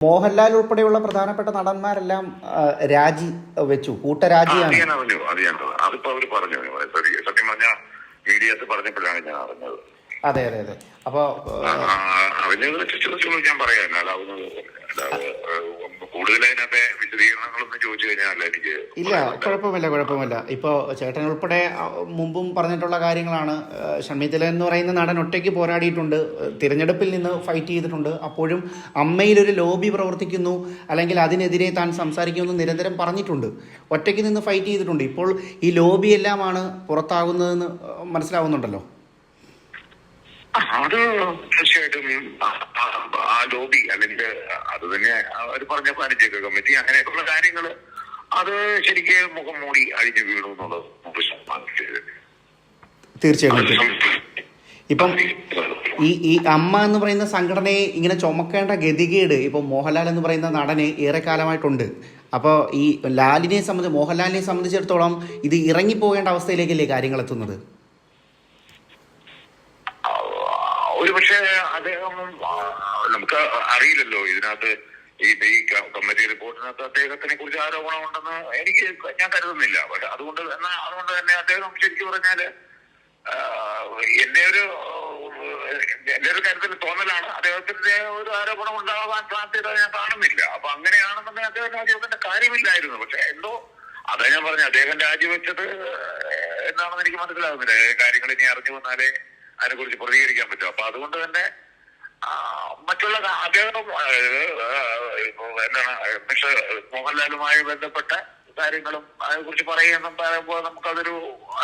മോഹൻലാൽ ഉൾപ്പെടെയുള്ള പ്രധാനപ്പെട്ട നടന്മാരെല്ലാം രാജി വെച്ചു കൂട്ടരാജിയാണ്. അതിപ്പോ അവർ പറഞ്ഞു സത്യം പറഞ്ഞാൽ മീഡിയത്ത് പറഞ്ഞപ്പോഴാണ് ഞാൻ അറിഞ്ഞത്. അതെ അതെ അതെ. അപ്പൊ ആ, ആ, അതിനെ കുറിച്ച് ചോദിച്ചു ഞാൻ പറയാം അല്ലാതെ അതൊന്നും അല്ലാതെ ഏഹ്, കൂടുതൽ അതിനകത്തെ വിശദീകരണങ്ങളൊന്നും ചോദിച്ചു കഴിഞ്ഞാൽ എനിക്ക് ഇല്ല കുഴപ്പമില്ല കുഴപ്പമില്ല. ഇപ്പോൾ ചേട്ടൻ ഉൾപ്പെടെ മുമ്പും പറഞ്ഞിട്ടുള്ള കാര്യങ്ങളാണ്. ആ, എന്ന് പറയുന്ന നടൻ ഒറ്റയ്ക്ക് പോരാടിയിട്ടുണ്ട്. തിരഞ്ഞെടുപ്പിൽ നിന്ന് ഫൈറ്റ് ചെയ്തിട്ടുണ്ട്. അപ്പോഴും അമ്മയിലൊരു ലോബി പ്രവർത്തിക്കുന്നു. അല്ലെങ്കിൽ അതിനെതിരെ താൻ സംസാരിക്കുമെന്ന് നിരന്തരം പറഞ്ഞിട്ടുണ്ട്. ഒറ്റയ്ക്ക് നിന്ന് ഫൈറ്റ് ചെയ്തിട്ടുണ്ട്. ഇപ്പോൾ ഈ ലോബി എല്ലാമാണ് പുറത്താകുന്നതെന്ന് മനസ്സിലാവുന്നുണ്ടല്ലോ? അത് തീർച്ചയായിട്ടും ആ- ലോബി അല്ലെങ്കിൽ അത് തന്നെ അവർ പറഞ്ഞ വാണിജ്യ കമ്മിറ്റി അങ്ങനെയൊക്കെയുള്ള കാര്യങ്ങൾ അത് ശരിക്ക് മുഖം മൂടി അഴിഞ്ഞു വീണു എന്നുള്ളത്. തീർച്ചയായിട്ടും. ഇപ്പം ഈ ഈ അമ്മ എന്ന് പറയുന്ന സംഘടനയെ ഇങ്ങനെ ചുമക്കേണ്ട ഗതികേട് ഇപ്പോൾ മോഹൻലാൽ എന്ന് പറയുന്ന നടന് ഏറെക്കാലമായിട്ടുണ്ട്. അപ്പോൾ ഈ ലാലിനെ സംബന്ധിച്ച് മോഹൻലാലിനെ സംബന്ധിച്ചിടത്തോളം ഇത് ഇറങ്ങിപ്പോകേണ്ട അവസ്ഥയിലേക്കല്ലേ കാര്യങ്ങൾ എത്തുന്നത് ആ, ഒരു പക്ഷേ അദ്ദേഹം നമുക്ക് അറിയില്ലല്ലോ ഇതിനകത്ത് ഈ ഈ കമ്മിറ്റി റിപ്പോർട്ടിനകത്ത് അദ്ദേഹത്തിനെ കുറിച്ച് ആരോപണം ഉണ്ടെന്ന് എനിക്ക് ഞാൻ കരുതുന്നില്ല. പക്ഷെ അതുകൊണ്ട് എന്നാ അതുകൊണ്ട് തന്നെ അദ്ദേഹം ശരിക്കും പറഞ്ഞാൽ എന്റെ ഒരു എന്റെ ഒരു കാര്യത്തിൽ തോന്നലാണ്. അദ്ദേഹത്തിന്റെ ഒരു ആരോപണം ഉണ്ടാകാൻ സാധ്യത ഞാൻ കാണുന്നില്ല. അപ്പൊ അങ്ങനെയാണെന്നുണ്ടെങ്കിൽ അദ്ദേഹം രാജിവെക്കേണ്ട കാര്യമില്ലായിരുന്നു. പക്ഷെ എന്തോ അതാ ഞാൻ പറഞ്ഞു അദ്ദേഹം രാജിവെച്ചത് എന്താണെന്ന് എനിക്ക് മനസ്സിലാകുന്നില്ല. കാര്യങ്ങൾ ഇനി അറിഞ്ഞു വന്നാലേ അതിനെ കുറിച്ച് പ്രതികരിക്കാൻ പറ്റും. അപ്പൊ അതുകൊണ്ട് തന്നെ മറ്റുള്ള അദ്ദേഹം എന്താണ് മിസ്റ്റർ മോഹൻലാലുമായി ബന്ധപ്പെട്ട കാര്യങ്ങളും അതിനെ കുറിച്ച് പറയുന്ന പറയുമ്പോൾ നമുക്കതൊരു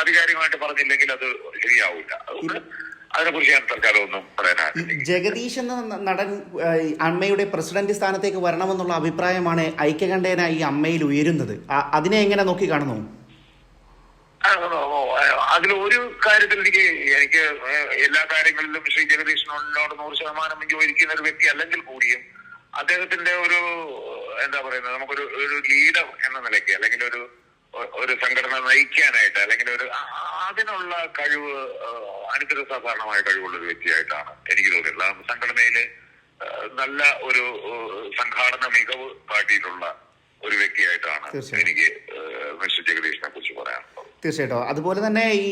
ആധികാരികമായിട്ട് പറഞ്ഞില്ലെങ്കിൽ അത് ശരിയാവില്ല. അതുകൊണ്ട് ജഗദീഷ് എന്ന നടൻ അമ്മയുടെ പ്രസിഡന്റ് സ്ഥാനത്തേക്ക് വരണമെന്നുള്ള അഭിപ്രായമാണ് ഐക്യകണ്ഠേന ഈ അമ്മയിൽ ഉയരുന്നത്. അതിനെ എങ്ങനെ നോക്കി കാണുന്നു? അതിൽ ഒരു കാര്യത്തിൽ എനിക്ക് എനിക്ക് എല്ലാ കാര്യങ്ങളിലും ശ്രീ ജഗദീഷിനോട് നൂറ് ശതമാനം യോജിക്കുന്ന ഒരു വ്യക്തി അല്ലെങ്കിൽ കൂടിയും അദ്ദേഹത്തിന്റെ ഒരു എന്താ പറയുന്നത് നമുക്കൊരു ഒരു ലീഡർ എന്ന നിലയ്ക്ക് അല്ലെങ്കിൽ ഒരു ഒരു സംഘടന നയിക്കാനായിട്ട് അല്ലെങ്കിൽ ഒരു അതിനുള്ള കഴിവ് അനുഗ്രഹ സാധാരണമായ കഴിവുള്ള ഒരു വ്യക്തിയായിട്ടാണ് എനിക്ക് തോന്നിയിട്ടുള്ളത്. ആ സംഘടനയിൽ നല്ല ഒരു സംഘാടന മികവ് കാട്ടിയിട്ടുള്ള ഒരു വ്യക്തിയായിട്ടാണ് എനിക്ക് ആ, മിസ്റ്റർ ജഗദീഷിനെ കുറിച്ച് പറയാനുള്ളത് തീർച്ചയായിട്ടും. അതുപോലെ തന്നെ ഈ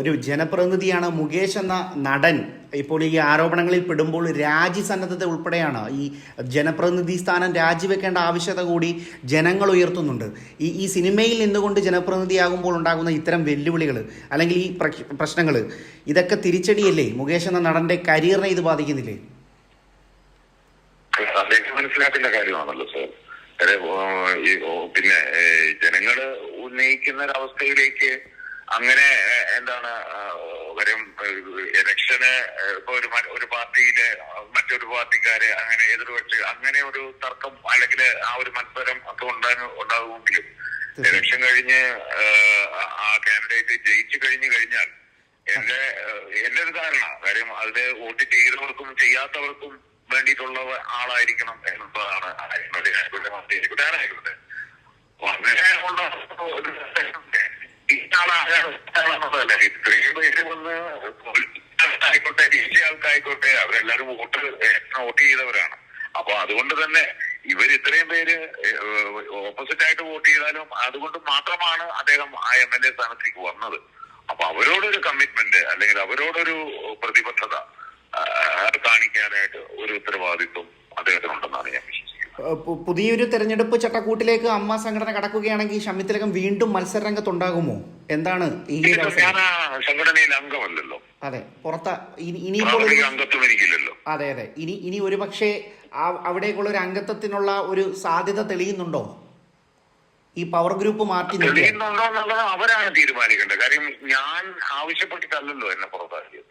ഒരു ജനപ്രതിനിധിയാണ് മുകേഷ് എന്ന നടൻ. ഇപ്പോൾ ഈ ആരോപണങ്ങളിൽ പെടുമ്പോൾ രാജി സന്നദ്ധത ഉൾപ്പെടെയാണ് ഈ ജനപ്രതിനിധി സ്ഥാനം രാജിവെക്കേണ്ട ആവശ്യകത കൂടി ജനങ്ങൾ ഉയർത്തുന്നുണ്ട്. ഈ ഈ സിനിമയിൽ നിന്നുകൊണ്ട് ജനപ്രതിനിധിയാകുമ്പോൾ ഉണ്ടാകുന്ന ഇത്തരം വെല്ലുവിളികൾ അല്ലെങ്കിൽ ഈ പ്രശ്നങ്ങൾ ഇതൊക്കെ തിരിച്ചടിയല്ലേ? മുകേഷ് എന്ന നടന്റെ കരിയറിനെ ഇത് ബാധിക്കുന്നില്ലേ? മനസ്സിലാക്കേണ്ട കാര്യമാണല്ലോ സാർ. പിന്നെ ജനങ്ങൾ ജനങ്ങൾ ഉന്നയിക്കുന്ന ഒരവസ്ഥയിലേക്ക് അങ്ങനെ എന്താണ് വരും ഇലക്ഷന് ഇപ്പൊ ഒരു ഒരു പാർട്ടിയിലെ മറ്റൊരു പാർട്ടിക്കാരെ അങ്ങനെ എതിർവെച്ച് അങ്ങനെ ഒരു തർക്കം അല്ലെങ്കിൽ ആ ഒരു മത്സരം ഒക്കെ ഉണ്ടാകും ഉണ്ടാകുമെങ്കിലും ഇലക്ഷൻ കഴിഞ്ഞ് ആ കാൻഡിഡേറ്റ് ജയിച്ചു കഴിഞ്ഞു കഴിഞ്ഞാൽ എന്റെ എന്റെ ഒരു ധാരണ കാര്യം അതിന് വോട്ട് ചെയ്തവർക്കും ചെയ്യാത്തവർക്കും വേണ്ടിയിട്ടുള്ള ആളായിരിക്കണം എന്നുള്ളതാണ് ആയിക്കോട്ടെ, ആയിക്കോട്ടെ ജയിച്ച ആൾക്കായിക്കോട്ടെ അവരെല്ലാരും വോട്ട് വോട്ട് ചെയ്തവരാണ്. അപ്പൊ അതുകൊണ്ട് തന്നെ ഇവർ ഇത്രയും പേര് ഓപ്പോസിറ്റ് ആയിട്ട് വോട്ട് ചെയ്താലും അതുകൊണ്ട് മാത്രമാണ് അദ്ദേഹം ആ എം എൽ എ സ്ഥാനത്തേക്ക് വന്നത്. അപ്പൊ അവരോടൊരു കമ്മിറ്റ്മെന്റ് അല്ലെങ്കിൽ അവരോടൊരു പ്രതിബദ്ധത പുതിയൊരു തെരഞ്ഞെടുപ്പ് ചട്ടക്കൂട്ടിലേക്ക് അമ്മ സംഘടന കടക്കുകയാണെങ്കിൽ ഷമിത്തിലകം വീണ്ടും മത്സര എന്താണ് ഈ എന്താണ് സംഘടനയിൽ അംഗമല്ലല്ലോ. അതെ പുറത്ത ഇനി ഇനിയിപ്പോൾ അതെ അതെ. ഇനി ഇനി ഒരു പക്ഷേ അവിടേക്കുള്ള ഒരു അംഗത്വത്തിനുള്ള ഒരു സാധ്യത തെളിയുന്നുണ്ടോ? ഈ പവർ ഗ്രൂപ്പ് മാറ്റി തെളിയുന്നുണ്ടോ എന്നുള്ളത് അവരാണ് തീരുമാനിക്കേണ്ടത്. കാര്യം ഞാൻ ആവശ്യപ്പെട്ടിട്ടല്ലല്ലോ എന്നെ പുറത്താക്കിയത്.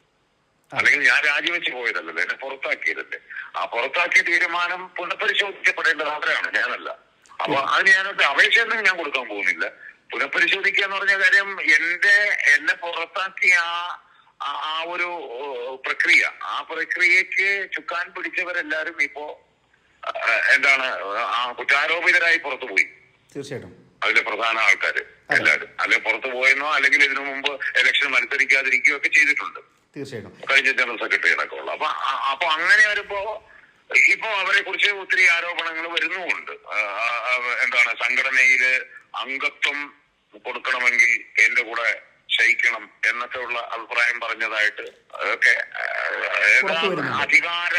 അല്ലെങ്കിൽ ഞാൻ രാജിവെച്ച് പോയതല്ലേ എന്നെ പുറത്താക്കിയതല്ലേ. ആ പുറത്താക്കിയ തീരുമാനം പുനഃപരിശോധിക്കപ്പെടേണ്ടത് അവരാണ് ഞാനല്ല. അപ്പൊ അതിന് ഞാനൊക്കെ അപേക്ഷയൊന്നും ഞാൻ കൊടുക്കാൻ പോകുന്നില്ല. പുനഃപരിശോധിക്കുക എന്ന് പറഞ്ഞ കാര്യം എന്റെ എന്നെ പുറത്താക്കിയ ആ- ഒരു പ്രക്രിയ ആ പ്രക്രിയക്ക് ചുക്കാൻ പിടിച്ചവരെല്ലാരും ഇപ്പോ എന്താണ് ആ കുറ്റാരോപിതരായി പുറത്തു പോയി തീർച്ചയായിട്ടും. അതിലെ പ്രധാന ആൾക്കാര് എല്ലാവരും. അല്ലെ പുറത്തു പോയെന്നോ അല്ലെങ്കിൽ ഇതിനു മുമ്പ് ഇലക്ഷൻ മത്സരിക്കാതിരിക്കുകയോ ഒക്കെ ചെയ്തിട്ടുണ്ട്. തീർച്ചയായിട്ടും. കഴിഞ്ഞ ജനറൽ സെക്രട്ടറി എന്നൊക്കെ ഉള്ള. അപ്പൊ അപ്പൊ അങ്ങനെ വരുമ്പോ ഇപ്പൊ അവരെ കുറിച്ച് ഒത്തിരി ആരോപണങ്ങൾ വരുന്നുമുണ്ട്. എന്താണ് സംഘടനയിൽ അംഗത്വം കൊടുക്കണമെങ്കിൽ എന്റെ കൂടെ ക്ഷയിക്കണം എന്നൊക്കെ ഉള്ള അഭിപ്രായം പറഞ്ഞതായിട്ട് ഒക്കെ അധികാര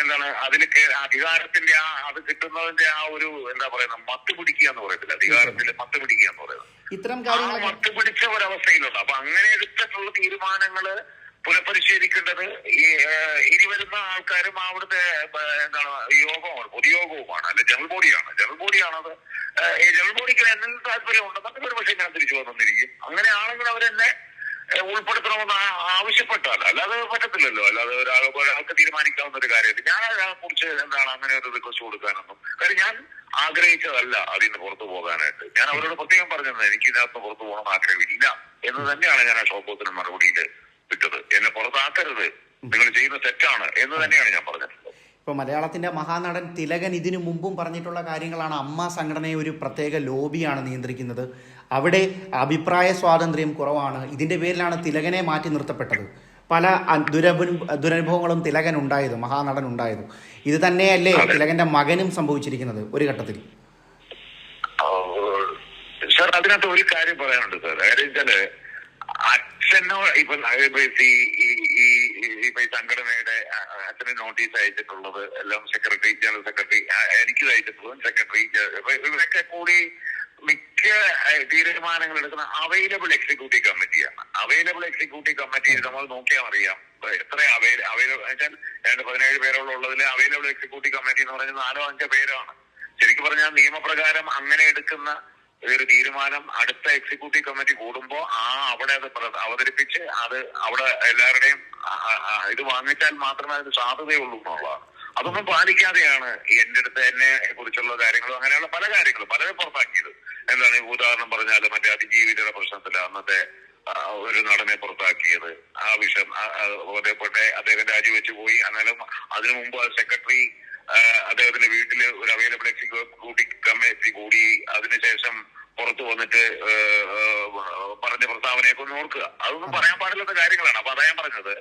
എന്താണ് അതിന് അധികാരത്തിന്റെ ആ അത് കിട്ടുന്നതിന്റെ ആ ഒരു എന്താ പറയുന്ന മത്ത് പിടിക്കുക എന്ന് പറയത്തില്ല. അധികാരത്തിൽ മത്ത് പിടിക്കുക എന്ന് പറയുന്നത്. ഇത്തരം കാര്യങ്ങൾ മത്ത് പിടിച്ച ഒരവസ്ഥയിലുണ്ട്. അപ്പൊ അങ്ങനെ എടുത്തിട്ടുള്ള തീരുമാനങ്ങൾ പുനഃപരിശോധിക്കേണ്ടത് ഇനി വരുന്ന ആൾക്കാരും അവിടുത്തെ എന്താണ് യോഗമാണ് പൊതുയോഗവുമാണ് അല്ലെ ജനറൽ ബോഡിയാണ്. ജനറൽ ബോഡിയാണത്. ജനറൽ ബോഡിക്ക് എന്തെങ്കിലും താല്പര്യം ഉണ്ടെന്നൊക്കെ ഒരു പക്ഷേ ഞാൻ തിരിച്ചു വന്നിരിക്കും. അങ്ങനെയാണെങ്കിൽ അവരെന്നെ ഉൾപ്പെടുത്തണമെന്ന് ആവശ്യപ്പെട്ടാൽ അല്ലാതെ പറ്റത്തില്ലല്ലോ. അല്ലാതെ ഒരാൾ ഒരാൾക്ക് തീരുമാനിക്കാവുന്ന ഒരു കാര്യമില്ല. ഞാൻ അതിനെ കുറിച്ച് എന്താണ് അങ്ങനെ ഒരു റിക്വസ്റ്റ് കൊടുക്കാനൊന്നും. കാര്യം ഞാൻ ആഗ്രഹിച്ചതല്ല അതിൽ നിന്ന് പുറത്തു പോകാനായിട്ട്. ഞാൻ അവരോട് പ്രത്യേകം പറഞ്ഞത് എനിക്ക് ഇതിനകത്ത് പുറത്തു പോകണം ആഗ്രഹമില്ല. എന്ന് തന്നെയാണ് ഞാൻ ആ ഷോപ്പോത്തിന് മറുപടിയിൽ വിട്ടത് എന്നെ പുറത്താക്കരുത്. നിങ്ങൾ ചെയ്യുന്ന തെറ്റാണ്. എന്ന് തന്നെയാണ് ഞാൻ പറഞ്ഞിട്ടുള്ളത്. ഇപ്പോൾ മലയാളത്തിന്റെ മഹാനടൻ തിലകൻ ഇതിനു മുമ്പും പറഞ്ഞിട്ടുള്ള കാര്യങ്ങളാണ് അമ്മ സംഘടനയെ ഒരു പ്രത്യേക ലോബിയാണ് നിയന്ത്രിക്കുന്നത്. അവിടെ അഭിപ്രായ സ്വാതന്ത്ര്യം കുറവാണ്. ഇതിന്റെ പേരിലാണ് തിലകനെ മാറ്റി നിർത്തപ്പെട്ടത്. പല ദുരഭ ദുരനുഭവങ്ങളും തിലകൻ ഉണ്ടായത് മഹാനടൻ ഉണ്ടായത്. ഇത് തന്നെയല്ലേ തിലകന്റെ മകനും സംഭവിച്ചിരിക്കുന്നത് ഒരു ഘട്ടത്തിൽ? സാർ അതിനകത്ത് ഒരു കാര്യം പറയാനുണ്ട് സാർ. കാര്യം വെച്ചാൽ അച്ഛനോ ഇപ്പൊ ഇപ്പൊ ഈ സംഘടനയുടെ അച്ഛന് നോട്ടീസ് അയച്ചിട്ടുള്ളത് എല്ലാം സെക്രട്ടറി ജനറൽ സെക്രട്ടറി എനിക്ക് അയച്ചിട്ടുള്ളതും സെക്രട്ടറി ഇവരൊക്കെ കൂടി മിക്ക തീരുമാനങ്ങൾ എടുക്കുന്ന അവൈലബിൾ എക്സിക്യൂട്ടീവ് കമ്മിറ്റിയാണ് അവൈലബിൾ എക്സിക്യൂട്ടീവ് കമ്മിറ്റി നമ്മൾ നോക്കിയാൽ അറിയാം. എത്ര അവൈല അവൈലബിൾ വെച്ചാൽ രണ്ട് പതിനേഴ് പേരോളം ഉള്ളതിൽ അവൈലബിൾ എക്സിക്യൂട്ടീവ് കമ്മിറ്റി എന്ന് പറഞ്ഞാൽ നാലോ അഞ്ചോ പേരാണ്. ശരിക്കും പറഞ്ഞാൽ നിയമപ്രകാരം അങ്ങനെ എടുക്കുന്ന ഒരു തീരുമാനം അടുത്ത എക്സിക്യൂട്ടീവ് കമ്മിറ്റി കൂടുമ്പോ ആ അവിടെ അത് അവതരിപ്പിച്ച് അത് അവിടെ എല്ലാവരുടെയും ഇത് വാങ്ങിച്ചാൽ മാത്രമേ അതിന് സാധ്യതയുള്ളൂ എന്നുള്ളതാണ്. അതൊന്നും പാലിക്കാതെയാണ് എന്റെ അടുത്ത് എന്നെ കുറിച്ചുള്ള കാര്യങ്ങളും അങ്ങനെയുള്ള പല കാര്യങ്ങളും പലരെ പുറത്താക്കിയത്. എന്താണ് ഉദാഹരണം പറഞ്ഞാൽ മറ്റേ അതിജീവിതയുടെ പ്രശ്നത്തിൽ അന്നത്തെ ഒരു നടനെ പുറത്താക്കിയത്. ആ വിഷം അതേപോലെ അദ്ദേഹം രാജിവെച്ചു പോയി. എന്നാലും അതിനു മുമ്പ് സെക്രട്ടറി അദ്ദേഹത്തിന്റെ വീട്ടിൽ ഒരു അവൈലബിൾ എക്സിക്യൂട്ടീവ് കമ്മിറ്റി കൂടി അതിനുശേഷം പുറത്തു വന്നിട്ട് പറഞ്ഞ പ്രസ്താവനയൊക്കെ ഒന്ന് ഓർക്കുക. അതൊന്നും പറയാൻ പാടില്ലാത്ത കാര്യങ്ങളാണ്. അപ്പൊ അതാ പറഞ്ഞത്.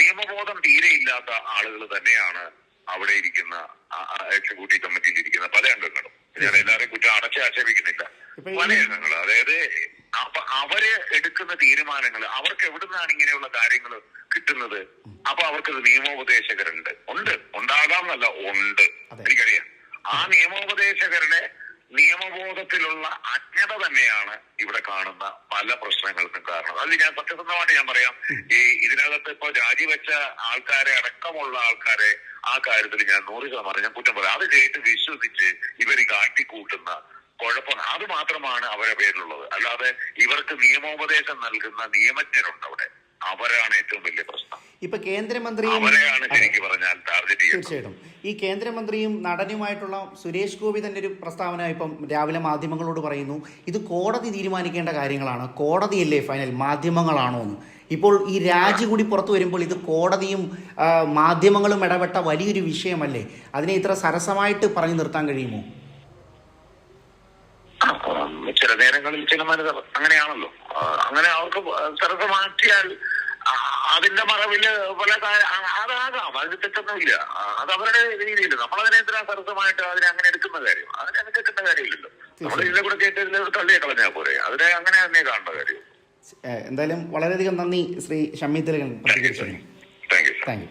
നിയമബോധം തീരെ ഇല്ലാത്ത ആളുകൾ തന്നെയാണ് അവിടെ ഇരിക്കുന്ന എക്സിക്യൂട്ടീവ് കമ്മിറ്റിയിൽ ഇരിക്കുന്ന പല അംഗങ്ങളും. ഞാൻ എല്ലാവരെയും കുറ്റം അടച്ച് ആക്ഷേപിക്കുന്നില്ല. ഇപ്പൊ പല അംഗങ്ങൾ അതായത് അപ്പൊ അവർ എടുക്കുന്ന തീരുമാനങ്ങൾ അവർക്ക് എവിടുന്നാണ് ഇങ്ങനെയുള്ള കാര്യങ്ങൾ കിട്ടുന്നത്? അപ്പൊ അവർക്ക് നിയമോപദേശകരുണ്ട്. ഉണ്ട്. ഉണ്ടാകാം എന്നല്ല ഉണ്ട് എനിക്കറിയാം. ആ നിയമോപദേശകരുടെ നിയമബോധത്തിലുള്ള അജ്ഞത തന്നെയാണ് ഇവിടെ കാണുന്ന പല പ്രശ്നങ്ങൾക്കും കാരണം. അത് ഞാൻ സത്യസന്ധമായിട്ട് ഞാൻ പറയാം. ഈ ഇതിനകത്ത് ഇപ്പൊ രാജിവെച്ച ആൾക്കാരെ അടക്കമുള്ള ആൾക്കാരെ ആ കാര്യത്തിൽ ഞാൻ നൂറ് ശതമാനം ഞാൻ കുറ്റം പറയാം. അത് കേട്ട് വിശ്വസിച്ച് ഇവർ കാട്ടിക്കൂട്ടുന്ന കുഴപ്പം അത് മാത്രമാണ് അവരുടെ പേരിലുള്ളത്. അല്ലാതെ ഇവർക്ക് നിയമോപദേശം നൽകുന്ന നിയമജ്ഞരുണ്ട് അവിടെ അവരാണ് ഏറ്റവും വലിയ പ്രശ്നം. ഇപ്പൊ കേന്ദ്രമന്ത്രിയും തീർച്ചയായിട്ടും. ഈ കേന്ദ്രമന്ത്രിയും നടനുമായിട്ടുള്ള സുരേഷ് ഗോപി തന്നെ ഒരു പ്രസ്താവന ഇപ്പം രാവിലെ മാധ്യമങ്ങളോട് പറയുന്നു. ഇത് കോടതി തീരുമാനിക്കേണ്ട കാര്യങ്ങളാണ്. കോടതിയല്ലേ ഫൈനൽ മാധ്യമങ്ങളാണോ എന്ന്. ഇപ്പോൾ ഈ രാജി കൂടി പുറത്തു വരുമ്പോൾ ഇത് കോടതിയും മാധ്യമങ്ങളും ഇടപെട്ട വലിയൊരു വിഷയമല്ലേ? അതിനെ ഇത്ര സരസമായിട്ട് പറഞ്ഞു നിർത്താൻ കഴിയുമോ? ചില നേരങ്ങളിൽ ചില മനുഷ്യർ അങ്ങനെയാണല്ലോ. അങ്ങനെ അവർക്ക് ആ, അതിന്റെ മറവിൽ പല അതാകാം അതിന് തെറ്റൊന്നുമില്ല. അത് അവരുടെ രീതിയിൽ നമ്മളതിനെ എന്തിനാ സരസമായിട്ട് അതിനെ അങ്ങനെ എടുക്കുന്ന കാര്യം. അതിനെ അങ്ങനെ എടുക്കുന്ന കാര്യമില്ലല്ലോ. നമ്മൾ ഇതിനെ കൂടെ കേട്ട് ഇതിനെ കൂടെ തള്ളിയെ കളഞ്ഞാൽ പോരെ. അതിനെ അങ്ങനെ തന്നെ കാണേണ്ട കാര്യം. എന്തായാലും വളരെയധികം നന്ദി Shri Shammi Thilakan thank you thank you